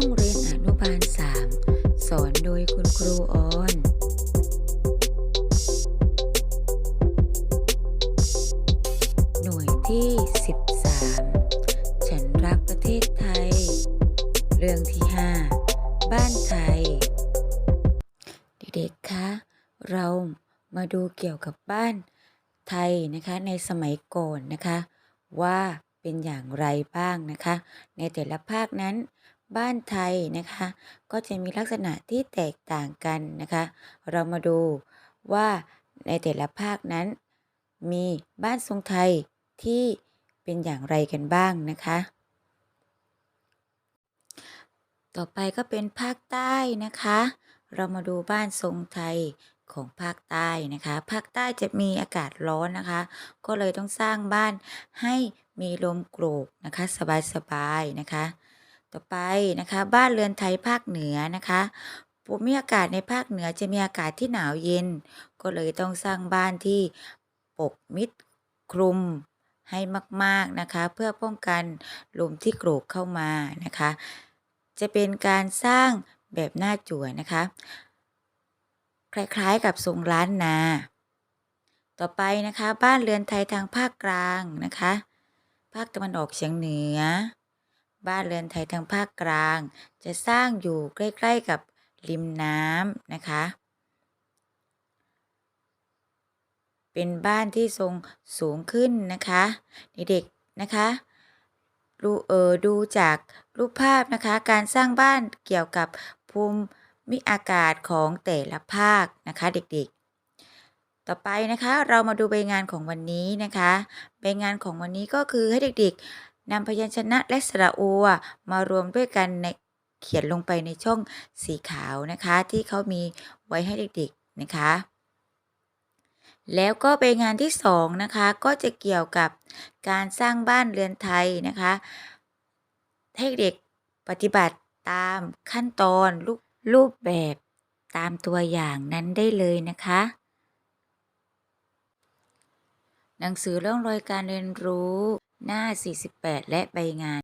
องเรียนอนุบาล 3 สอนโดยคุณครูออน หน่วยที่ 13 ฉันรักประเทศไทย เรื่องที่ 5 บ้านไทย เด็กๆ คะ เรามาดูเกี่ยวกับบ้านไทยนะคะในสมัยก่อนนะคะว่าเป็นอย่างไรบ้างนะคะ ในแต่ละภาคนั้น บ้านไทยนะคะ ก็จะมีลักษณะที่แตกต่างกันนะคะ เรามาดูว่าในแต่ละภาคนั้น มีบ้านทรงไทยที่เป็นอย่างไรกันบ้างนะคะ ต่อไปก็เป็นภาคใต้นะคะ เรามาดูบ้านทรงไทยของภาคใต้นะคะ ภาคใต้จะมีอากาศร้อนนะคะ ก็เลยต้องสร้างบ้านให้มีลมโกรกนะคะ สบายๆนะคะ ต่อไปนะคะ บ้านเรือนไทยภาคเหนือนะคะภูมิอากาศในภาคเหนือจะมีอากาศที่หนาวเย็น ก็เลยต้องสร้างบ้านที่ปกมิดคลุมให้มากๆนะคะ เพื่อป้องกันลมที่โกรกเข้ามานะคะ จะเป็นการสร้างแบบหน้าจั่วนะคะ คล้ายๆกับทรงล้านนา ต่อไปนะคะ บ้านเรือนไทยทางภาคกลางนะคะ ภาคตะวันออกเฉียงเหนือ บ้านเรือนไทยทางภาคกลาง จะสร้างอยู่ใกล้ๆกับริมน้ำนะคะ เป็นบ้านที่ทรงสูงขึ้นนะคะเด็กๆนะคะดูเออดูจากรูปภาพนะคะ การสร้างบ้านเกี่ยวกับภูมิอากาศของแต่ละภาคนะคะเด็กๆ ต่อไปนะคะเรามาดูใบงานของวันนี้นะคะ ใบงานของวันนี้ก็คือให้เด็กๆ นำพยัญชนะและสระอูมารวมด้วยกันในเขียนลงไปในช่องสีขาวนะคะ ที่เขามีไว้ให้เด็กๆนะคะ แล้วก็ไปงานที่สองนะคะก็จะเกี่ยวกับการสร้างบ้านเรือนไทยนะคะ ให้เด็กปฏิบัติตามขั้นตอนรูปรูปแบบตามตัวอย่างนั้นได้เลยนะคะ หนังสือเรื่องรอยการเรียนรู้ หน้า 48 และใบงาน